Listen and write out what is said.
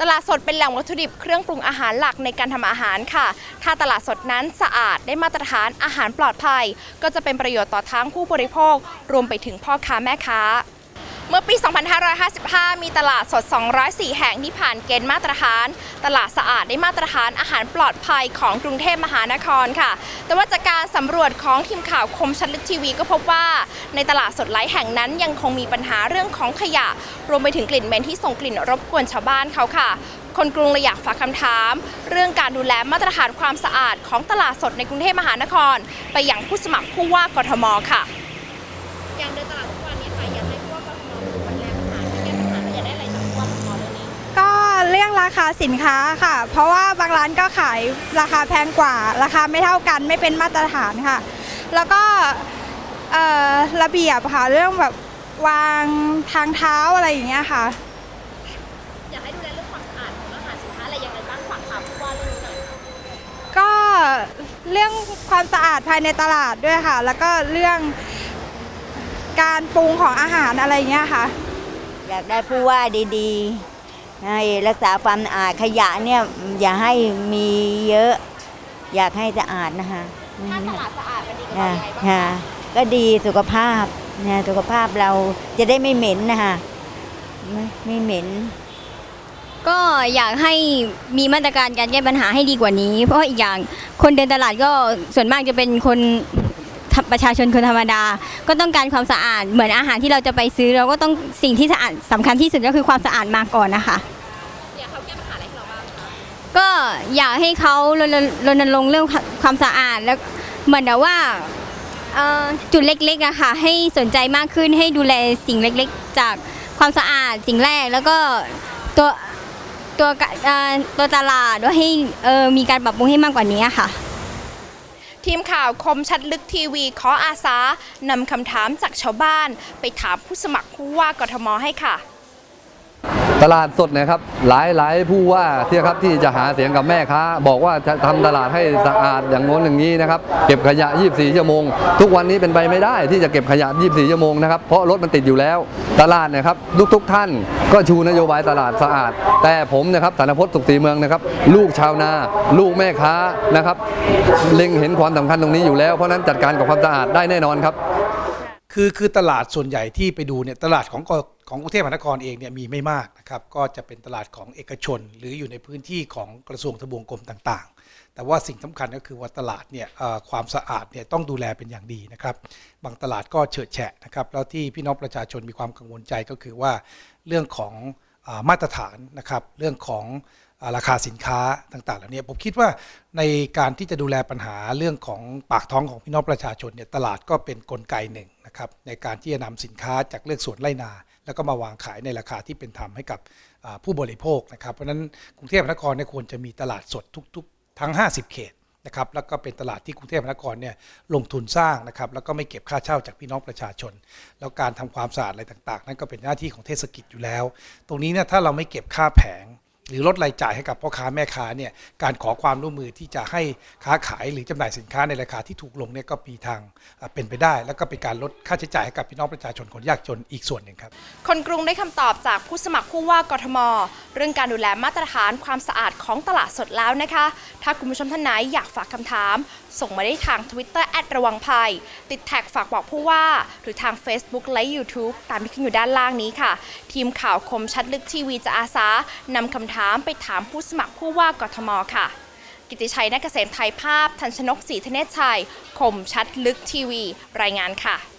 ตลาดสดเป็นแหล่งวัตถุดิบเครื่องปรุงอาหารหลักในการทำอาหารค่ะ ถ้าตลาดสดนั้นสะอาดได้มาตรฐานอาหารปลอดภัย ก็จะเป็นประโยชน์ต่อทั้งผู้บริโภค รวมไปถึงพ่อค้าแม่ค้า เมื่อปี 2555 มีตลาดสด 204 แห่งที่ผ่านเกณฑ์มาตรฐาน ตลาดสะอาดได้มาตรฐานอาหารปลอดภัยของกรุงเทพมหานครค่ะ แต่ว่าจากการสำรวจของทีมข่าวคมชัดลึกทีวีก็พบว่า ในตลาดสดหลายแห่งนั้นยังคงมีปัญหาเรื่องของขยะ รวมไปถึงกลิ่นเหม็นที่ส่งกลิ่นรบกวนชาวบ้านเขาค่ะ คนกรุงเลยอยากฝากคำถาม เรื่องการดูแลมาตรฐานความสะอาดของตลาดสดในกรุงเทพมหานคร ไปย่างผู้สมัครผู้ว่ากทมค่ะ อย่างเดินตลาด รื่องราคาสินค้าค่ะ เพราะว่าบางร้านก็ขายราคาแพงกว่า ราคาไม่เท่ากันไม่เป็นมาตรฐานค่ะ แล้วก็เอ่อระเบียบค่ะ เรื่องแบบวางทางเท้าอะไรอย่างเงี้ยค่ะ อยากให้ดูแลเรื่องความสะอาดของอาหารสินค้าอะไรยังไงบ้างฝากถามผู้ว่าเรื่องนี้หน่อยก็เรื่องความสะอาดภายในตลาดด้วยค่ะ แล้วก็เรื่องการปรุงของอาหารอะไรอย่างเงี้ยค่ะ อยากได้ผู้ว่าดีๆ ให้รักษาความสะอาดขยะเนี่ยอย่าให้มีเยอะ อยากให้สะอาดนะคะถ้าตลาดสะอาดมันดีกับเราค่ะยังไงบ้างค่ะคะก็ดีสุขภาพเนี่ยสุขภาพเราจะได้ไม่เหม็นนะคะไม่ไม่เหม็น ก็อยากให้มีมาตรการการแก้ปัญหาให้ดีกว่านี้ เพราะอีกอย่างคนเดินตลาดก็ส่วนมากจะเป็นคนธรรม ประชาชนคนธรรมดา ก็ต้องการความสะอาดเหมือนอาหารที่เราจะไปซื้อ เราก็ต้องสิ่งที่สะอาดสำคัญที่สุดก็คือความสะอาดมาก่อนนะคะอยากเขาแก้ปัญหาอะไรให้เราบ้างคะก็อยากให้เขารณรณรงค์เรื่องความสะอาดแล้วเหมือนแบบว่าเอ่อจุดเล็กๆอะค่ะให้สนใจมากขึ้นให้ดูแลสิ่งเล็กๆ จากความสะอาดสิ่งแรกแล้วก็ตัวตัวกะเอ่อตัวตลาดว่าให้เออมีการปรับปรุงให้มากกว่านี้อะค่ะ ทีมข่าวคมชัดลึกทีวีขออาสานำคำถามจากชาวบ้าน ไปถามผู้สมัครผู้ว่ากทมให้ค่ะ ตลาดสดนะครับ หลายหลายผู้ว่าที่ครับที่จะหาเสียงกับแม่ค้า บอกว่าจะทำตลาดให้สะอาดอย่างโน้นอย่างนี้นะครับ เก็บขยะ 24 ชั่วโมง ทุกวันนี้เป็นไปไม่ได้ที่จะเก็บขยะ 24 ชั่วโมงนะครับ เพราะรถมันติดอยู่แล้ว ตลาดนะครับทุกๆท่านก็ชูนโยบายตลาดสะอาด แต่ผมนะครับธนพจน์สุขศรีเมืองนะครับ ลูกชาวนา ลูกแม่ค้านะครับ เล็งเห็นความสำคัญตรงนี้อยู่แล้ว เพราะนั้นจัดการกับความสะอาดได้แน่นอนครับ คือคือตลาดส่วนใหญ่ที่ไปดูเนี่ยตลาดของของกรุงเทพมหานครเองเนี่ยมีไม่มากนะครับก็จะเป็นตลาดของเอกชน หรืออยู่ในพื้นที่ของกระทรวงทบวงกรมต่างๆ แต่ว่าสิ่งสำคัญก็คือว่าตลาดเนี่ยความสะอาดเนี่ยต้องดูแลเป็นอย่างดีนะครับ บางตลาดก็เฉิดแฉะนะครับแล้วที่พี่น้องประชาชนมีความกังวลใจก็คือว่าเรื่องของ มาตรฐานนะครับเรื่องของอราคาสินค้าต่างๆเหล่านี้ผมคิดว่าในการที่จะดูแลปัญหาเรื่องของปากท้องของพี่น้องประชาชนเนี่ยตลาดก็เป็นกลไกหนึ่งนะครับในการที่จะนำสินค้าจากเลือกสวนไรนา แล้วก็มาวางขายในราคาที่เป็นธรรมให้กับผู้บริโภคนะครับเพราะฉะนั้นกรุงเทพมหานครเนี่ยควรจะมีตลาดสดทุก ๆ ทั้ง 50 เขต นะครับแล้วก็เป็นตลาดที่กรุงเทพมหานครเนี่ยลงทุนสร้างนะครับแล้วก็ไม่เก็บค่าเช่าจากพี่น้องประชาชน แล้วการทำความสะอาดอะไรต่างๆ นั่นก็เป็นหน้าที่ของเทศกิจอยู่แล้ว ตรงนี้เนี่ยถ้าเราไม่เก็บค่าแผง หรือลดรายจ่ายให้กับพ่อค้าแม่ค้าเนี่ยการขอความร่วมมือที่จะให้ค้าขายหรือจำหน่ายสินค้าในราคาที่ถูกลงเนี่ยก็มีทางเป็นไปได้ แล้วก็เป็นการลดค่าใช้จ่ายให้กับพี่น้องประชาชนคนยากจนอีกส่วนหนึ่งครับ คนกรุงได้คำตอบจากผู้สมัครผู้ว่ากทม เรื่องการดูแลมาตรฐานความสะอาดของตลาดสดแล้วนะคะ ถ้าคุณผู้ชมท่านไหนอยากฝากคำถาม ส่งมาได้ทาง Twitter แอดระวังภัย ติดแท็กฝากบอกผู้ว่า หรือทาง Facebook และ YouTube ตามที่ขึ้นอยู่ด้านล่างนี้ค่ะ ทีมข่าวคมชัดลึกทีวีจะอาสานำคำถามไปถามผู้สมัครผู้ว่ากทมค่ะ กิติชัยนักเกษมไทยภาพ ทันชนกศรีธเนศชัยคมชัดลึกทีวี รายงานค่ะ